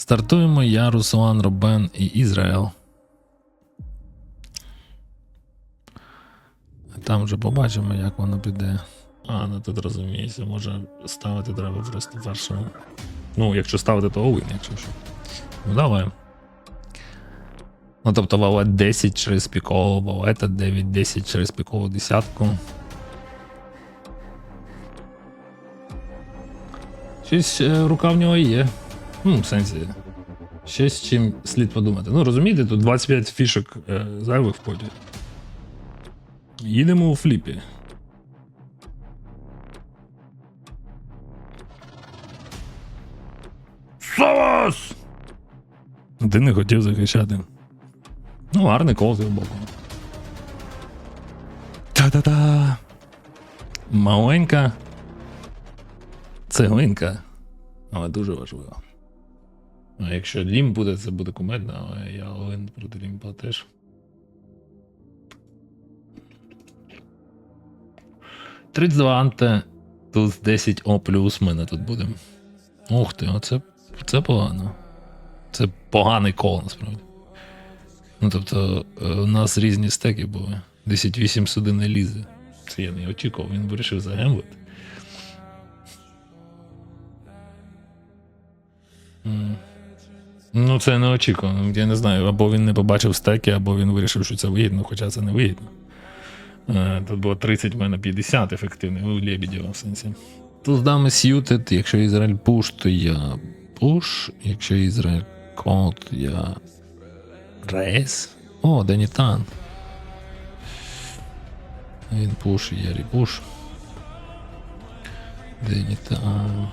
Стартуємо я, Руслан, Робен і Ізраїл. Там вже побачимо, як воно піде. А, ну тут розуміється, може ставити треба просто першого. Ну, якщо ставити, то Оуін, якщо що. Ну давай. Ну, тобто валет 10 через пікову, валета 9, 10 через пікову десятку. Щось е, рука в нього є. Ну, в сенсі. Щось з чим слід подумати. Ну, розумієте, тут 25 фішок е, зайвих в поді. Їдемо у фліпі. Сос! Ти не хотів захищати. Ну, гарний кол з його боку. Та-та-та. Маленька. Цеглинка. Але дуже важливо. А якщо лімп буде, це буде кумедно, але я Олен проти лімпа теж. Тридцять анте. Тут 10 О плюс мене тут буде. Ух ти, оце це погано. Це поганий кол насправді. Ну тобто, е, у нас різні стеки були. 10-8 сюди не лізе. Це я не очікував, він вирішив загемблити. М. Ну, це неочікувано. Я не знаю, або він не побачив стеки, або він вирішив, що це вигідно, хоча це не вигідно. Е, Тут було 30, в мене 50 ефективний, у Лебедєва в сенсі. Тут дами сьютед, якщо Ізраїль пуш, то я пуш, якщо Ізраїль то я рейс. О, Денітан. Він пуш, я репуш. Денітан.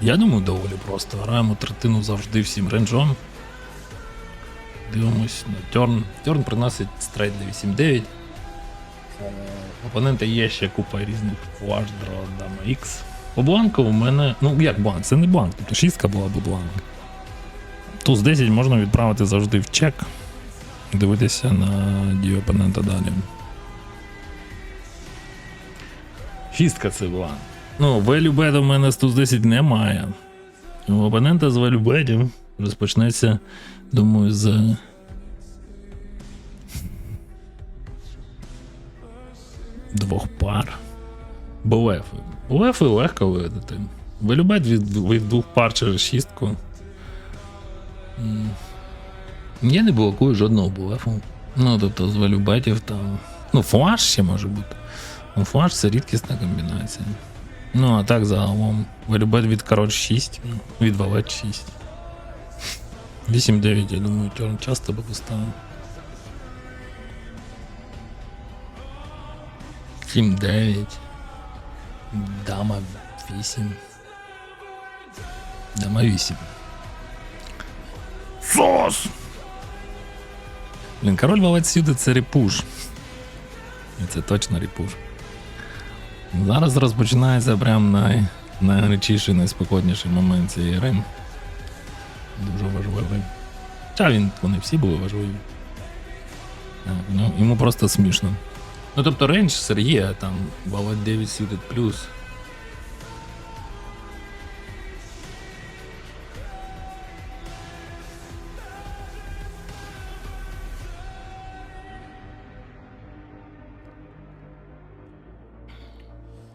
Я думаю, доволі просто. Граємо третину завжди всім ренджом. Дивимось на Терн. Терн приносить стрейт для 8-9. Е, Опонента є ще купа різних Draw, Дама X. По бланку у мене. Ну як бланк? Це не бланк, тобто шістка була б бланк. Туз 10 можна відправити завжди в чек. Дивитися на дію опонента далі. Шістка це бланк. Ну, велюбеда в мене з туз 10 немає. У опонента з велюбедів розпочнеться, думаю, з. Двох пар. Булефи. Булефи легко видати. Велюбед від, від двох пар через шістку. Я не блокую жодного булефу. Ну, тобто з велюбетів там. Ну, флаш ще може бути. Ну, флаш це рідкісна комбінація. Ну, а так загалом. Велюбет від король 6, ну, від валет 6. 8-9, я думаю, Терн часто би поставив. 7-9. Дама 8. Дама 8. Сос! Блін, король валет сюди це репуш. І це точно репуш. Зараз розпочинається прям най, найгарячіший, найспокійніший момент цієї гри. Дуже важливий. Хоча він, вони всі були важливі. Так, ну, йому просто смішно. Ну тобто рейндж Сергія там Валет 9 Suited плюс.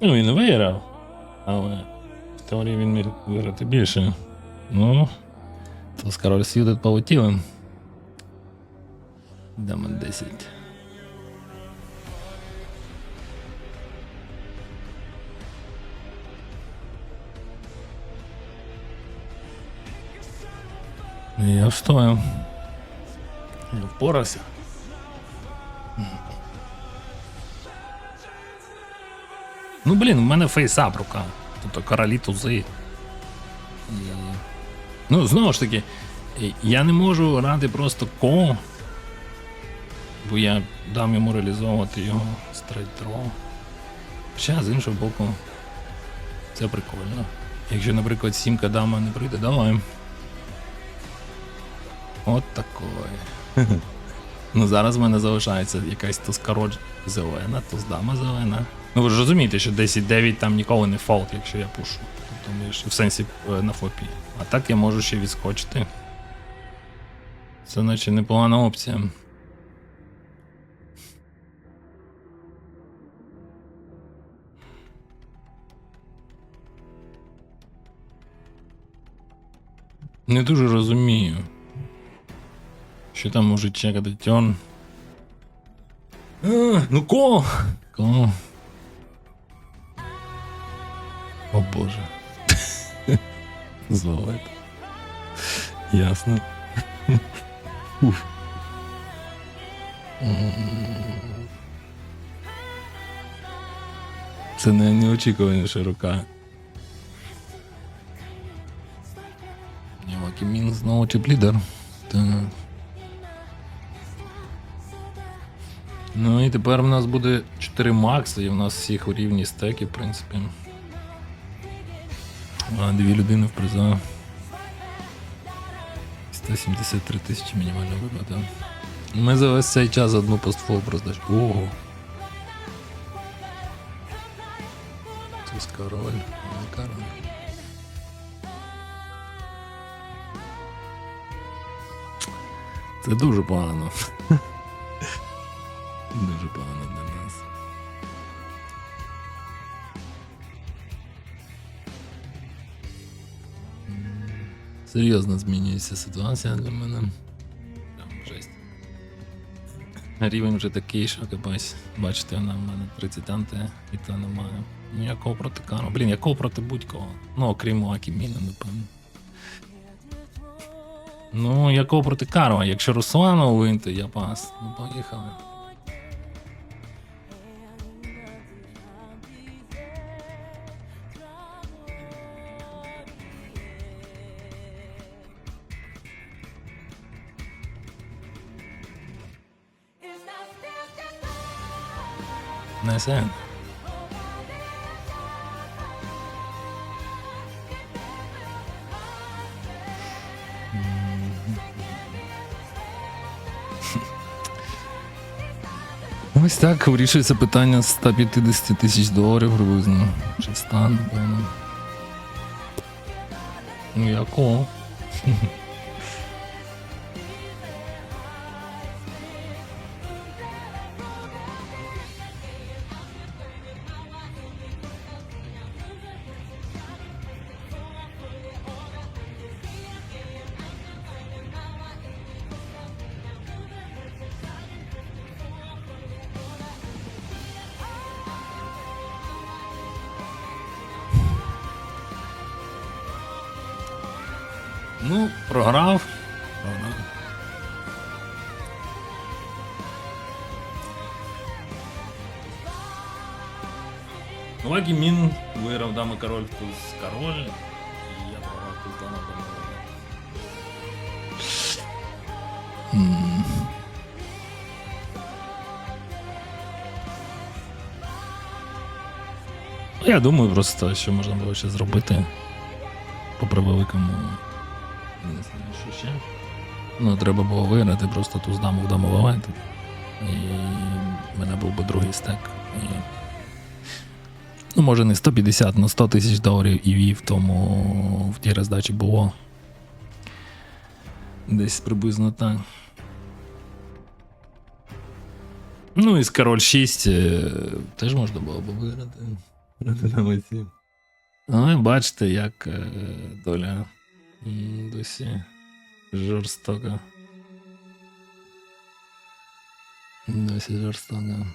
Ну, він виграв, але в теорії він міг виграти більше. Ну, то з король Сьюдет полетіли. Дама 10. Я встою. Я впорався. Ну, блін, у мене фейсап рука. Тобто королі тузи. І... Ну, знову ж таки, я не можу грати просто ко Бо я дам йому реалізовувати його стрейт-дро. Ще з іншого боку, це прикольно. Якщо, наприклад, сімка дама не прийде, давай. От такое. Ну зараз в мене залишається якась туз король зелена, туз дама зелена. Ну ви ж розумієте, що 10-9 там ніколи не фолт, якщо я пушу. Тобто ми ж в сенсі е, на флопі. А так я можу ще відскочити. Це наче непогана опція. Не дуже розумію. Що там може чекати тьон? А, ну ко? Ко? О боже. Зловити. Ясно. Уф. Це не неочікуваніша рука. Ні, Мін знову чіп-лідер. Так. Ну і тепер в нас буде 4 макси, і в нас всіх у рівні стеки, в принципі. А, дві людини в приза. 173 тисячі мінімальна виплата. Ми за весь цей час одну постфол проздаш. Ого. Це король. не король. Це дуже погано. Дуже погано для Серйозно змінюється ситуація для мене. Прям жесть. Рівень вже такий, що капець. Бачите, вона в мене 30 анти, і то немає. Ну якого проти Каро? Блін, якого проти будь-кого. Ну, окрім Акі Міна, напевно. Ну, якого проти Каро? Якщо Руслану винти, я пас. Ну, поїхали. Сен. Ось так вирішується питання з 150 тисяч доларів приблизно. Чи стан, напевно. Ну якого? Ну, програв. Програв. Лагі Мін виграв дами король туз король. І я програв туз дама дама. Я думаю просто, що можна було ще зробити. Попри великому. Не знаю, що ще. Ну, треба було виграти просто ту даму в даму І в мене був би другий стек. І... Ну, може не 150, але 100 тисяч доларів і в тому в тій роздачі було. Десь приблизно так. Ну і з король 6 е, теж можна було б виграти. Проти дами 7. Але бачите, як е, доля досі жорстока. Досі жорстока.